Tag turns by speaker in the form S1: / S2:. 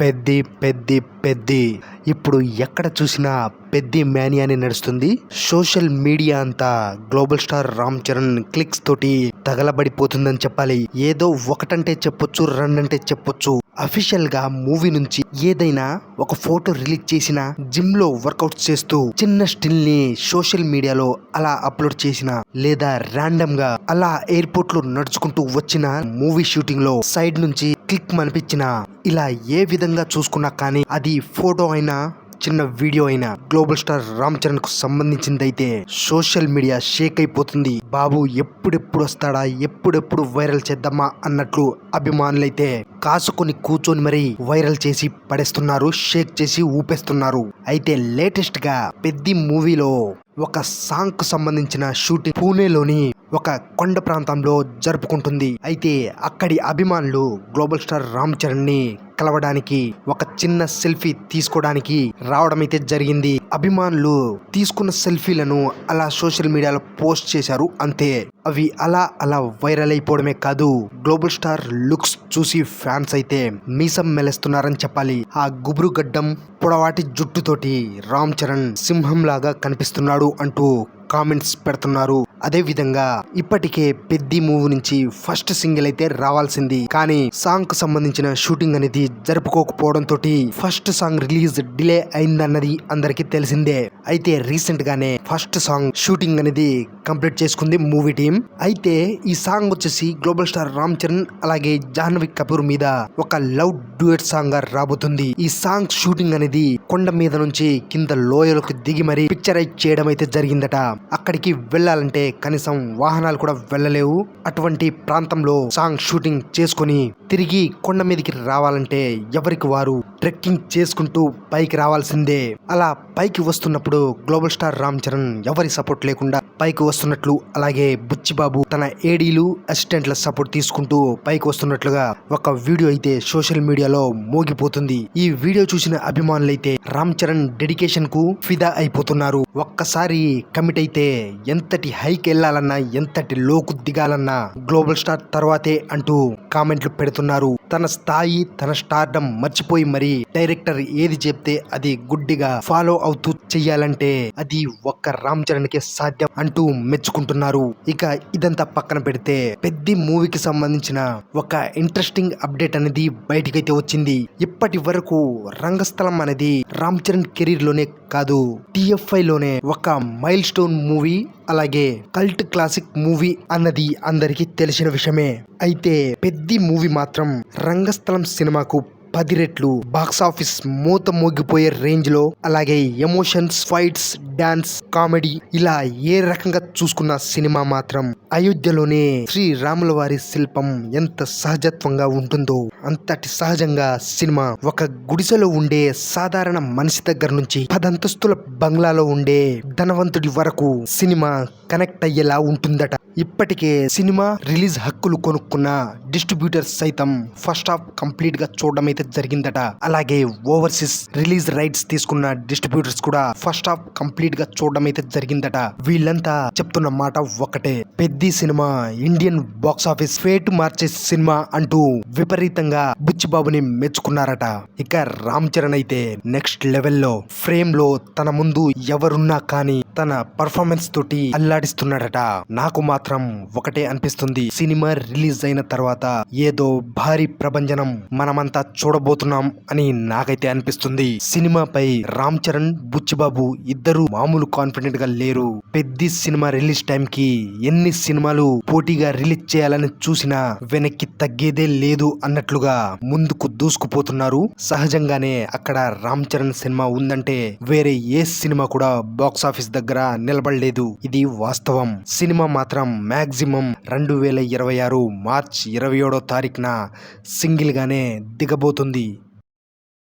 S1: పెద్ది పెద్ది పెద్ది. ఇప్పుడు ఎక్కడ చూసినా పెద్ది మేనియాని నడుస్తుంది. సోషల్ మీడియా అంతా global star Ram Charan clicks తోటి తగలబడిపోతుందని చెప్పాలి. ఏదో ఒకటంటే చెప్పొచ్చు రెండంటే చెప్పొచ్చు. అఫీషియల్గా మూవీ నుంచి ఏదైనా ఒక ఫోటో రిలీజ్ చేసిన జిమ్లో వర్కౌట్ చేస్తూ చిన్న స్టిల్ని సోషల్ మీడియాలో అలా అప్లోడ్ చేసిన లేదా ర్యాండమ్గా అలా ఎయిర్పోర్ట్లో నడుచుకుంటూ వచ్చిన మూవీ షూటింగ్లో సైడ్ నుంచి క్లిక్ అనిపించిన ఇలా ఏ విధంగా చూసుకున్నా కానీ అది ఫోటో అయినా చిన్న వీడియో అయినా గ్లోబల్ స్టార్ రామ్ చరణ్కు సంబంధించిందైతే సోషల్ మీడియా షేక్ అయిపోతుంది. బాబు ఎప్పుడెప్పుడు వస్తాడా ఎప్పుడెప్పుడు వైరల్ చేద్దామా అన్నట్లు అభిమానులైతే కాసుకొని కూర్చొని మరీ వైరల్ చేసి పడేస్తున్నారు షేక్ చేసి ఊపేస్తున్నారు. అయితే లేటెస్ట్గా పెద్ద మూవీలో ఒక సాంగ్కు సంబంధించిన షూటింగ్ పూణేలోని ఒక కొండ ప్రాంతంలో జరుపుకుంటుంది. అయితే అక్కడి అభిమానులు గ్లోబల్ స్టార్ రామ్ చరణ్ని కలవడానికి ఒక చిన్న సెల్ఫీ తీసుకోవడానికి రావడం అయితే జరిగింది. అభిమానులు తీసుకున్న సెల్ఫీలను అలా సోషల్ మీడియాలో పోస్ట్ చేశారు. అంతే. అవి అలా అలా వైరల్ అయిపోవడమే కాదు గ్లోబల్ స్టార్ లుక్స్ చూసి ఫ్యాన్స్ అయితే మీసం మెలేస్తున్నారని చెప్పాలి. ఆ గుబురు గడ్డం పొడవాటి జుట్టుతోటి రామ్ చరణ్ సింహంలాగా కనిపిస్తున్నాడు అంటూ కామెంట్స్ పెడుతున్నారు. అదే విధంగా ఇప్పటికే పెద్ది మూవ్ నుంచి ఫస్ట్ సింగిల్ అయితే రావాల్సింది. కానీ సాంగ్కు సంబంధించిన షూటింగ్ అనేది జరుపుకోకపోవడం తోటి ఫస్ట్ సాంగ్ రిలీజ్ డిలే అయిందన్నది అందరికీ తెలిసిందే. అయితే రీసెంట్ గానే ఫస్ట్ సాంగ్ షూటింగ్ అనేది కంప్లీట్ చేసుకుంది మూవీ టీం అయితే ఈ సాంగ్ వచ్చేసి గ్లోబల్ స్టార్ రామ్ చరణ్ అలాగే జాహ్నవి కపూర్ మీద ఒక లవ్ డ్యూయట్ సాంగ్గా రాబోతుంది. ఈ సాంగ్ షూటింగ్ అనేది కొండ మీద నుంచి కింద లోయలకు దిగి మరి పిక్చరైజ్ చేయడం అయితే జరిగిందట. అక్కడికి వెళ్ళాలంటే కనీసం వాహనాలు కూడా వెళ్ళలేవు. అటువంటి ప్రాంతంలో సాంగ్ షూటింగ్ చేసుకొని తిరిగి కొండ మీదకి రావాలంటే ఎవరికి వారు ట్రెక్కింగ్ చేసుకుంటూ పైకి రావాల్సిందే. అలా పైకి వస్తున్నప్పుడు గ్లోబల్ స్టార్ రామ్ చరణ్ ఎవరి సపోర్ట్ లేకుండా పైకి వస్తున్నట్లు అలాగే బుచ్చిబాబు తన ఏడీలు అసిస్టెంట్ల సపోర్ట్ తీసుకుంటూ పైకి వస్తున్నట్లుగా ఒక వీడియో అయితే సోషల్ మీడియాలో మోగిపోతుంది. ఈ వీడియో చూసిన అభిమానులైతే రామ్ చరణ్ డెడికేషన్కు ఫిదా అయిపోతున్నారు. ఒక్కసారి కమిట్ అయితే ఎంతటి హైక్ వెళ్ళాలన్నా ఎంతటి లోకు దిగాలన్నా గ్లోబల్ స్టార్ తర్వాతే అంటూ కామెంట్లు పెడుతున్నారు. తన స్థాయి తన స్టార్డమ్ మర్చిపోయి మరి డైరెక్టర్ ఏది చెప్తే అది గుడ్డిగా ఫాలో అవుతూ చెయ్యాలంటే అది ఒక్క రామ్ చరణ్ కే సాధ్యం అంటూ మెచ్చుకుంటున్నారు. ఇక ఇదంతా పక్కన పెడితే పెద్ద మూవీకి సంబంధించిన ఒక ఇంట్రెస్టింగ్ అప్డేట్ అనేది బయటకైతే వచ్చింది. ఇప్పటి వరకు రంగస్థలం అనేది రామ్ చరణ్ కెరీర్లోనే కాదు టిఎఫ్ఐ లోనే ఒక మైల్ స్టోన్ మూవీ అలాగే కల్ట్ క్లాసిక్ మూవీ అన్నది అందరికీ తెలిసిన విషయమే. అయితే పెద్ద మూవీ మాత్రం రంగస్థలం సినిమాకు పది రెట్లు బాక్స్ ఆఫీస్ మూత మోగిపోయే రేంజ్లో అలాగే ఎమోషన్స్ ఫైట్స్ డాన్స్ కామెడీ ఇలా ఏ రకంగా చూసుకున్న సినిమా మాత్రం అయోధ్యలోనే శ్రీ రాముల వారి శిల్పం ఎంత సహజత్వంగా ఉంటుందో అంతటి సహజంగా సినిమా ఒక గుడిసెలో ఉండే సాధారణ మనిషి దగ్గర నుంచి పదంతస్తుల బంగ్లాలో ఉండే ధనవంతుడి వరకు సినిమా కనెక్ట్ అయ్యేలా ఉంటుందట. ఇప్పటికే సినిమా రిలీజ్ హక్కులు కొనుక్కున్న డిస్ట్రిబ్యూటర్స్ సైతం ఫస్ట్ హాఫ్ కంప్లీట్గా చూడడం అయితే జరిగిందట. అలాగే ఓవర్సీస్ రిలీజ్ రైట్స్ తీసుకున్న డిస్ట్రిబ్యూటర్స్ కూడా ఫస్ట్ హాఫ్ కంప్లీట్గా చూడడం అయితే జరిగిందట. వీళ్ళంతా చెప్తున్న మాట ఒకటే పెద్ద సినిమా ఇండియన్ బాక్స్ ఆఫీస్ ఫేట్ మార్చే సినిమా అంటూ విపరీతంగా బుచ్చిబాబుని మెచ్చుకున్నారట. ఇక రామ్ చరణ్ అయితే నెక్స్ట్ లెవెల్లో ఫ్రేమ్లో తన ముందు ఎవరున్నా కానీ తన పర్ఫార్మెన్స్ తోటి అల్లాడిస్తున్నాడట. నాకు మాత్రం ఒకటే అనిపిస్తుంది. సినిమా రిలీజ్ అయిన తర్వాత ఏదో భారీ ప్రభంజనం మనమంతా చూడబోతున్నాం అని నాకైతే అనిపిస్తుంది. సినిమాపై రామ్ చరణ్ బుచ్చిబాబు ఇద్దరు మామూలు కాన్ఫిడెంట్గా లేరు. పెద్ద సినిమా రిలీజ్ టైం కి ఎన్ని సినిమాలు పోటీగా రిలీజ్ చేయాలని చూసినా వెనక్కి తగ్గేదే లేదు అన్నట్లుగా ముందుకు దూసుకుపోతున్నారు. సహజంగానే అక్కడ రామ్ చరణ్ సినిమా ఉందంటే వేరే ఏ సినిమా కూడా బాక్స్ ఆఫీస్ దగ్గర నిలబడలేదు. ఇది వాస్తవం. సినిమా మాత్రం మాక్సిమం రెండు వేల ఇరవై ఆరు మార్చ్ ఇరవై ఏడో తారీఖున సింగిల్ గానే దిగబోతుంది.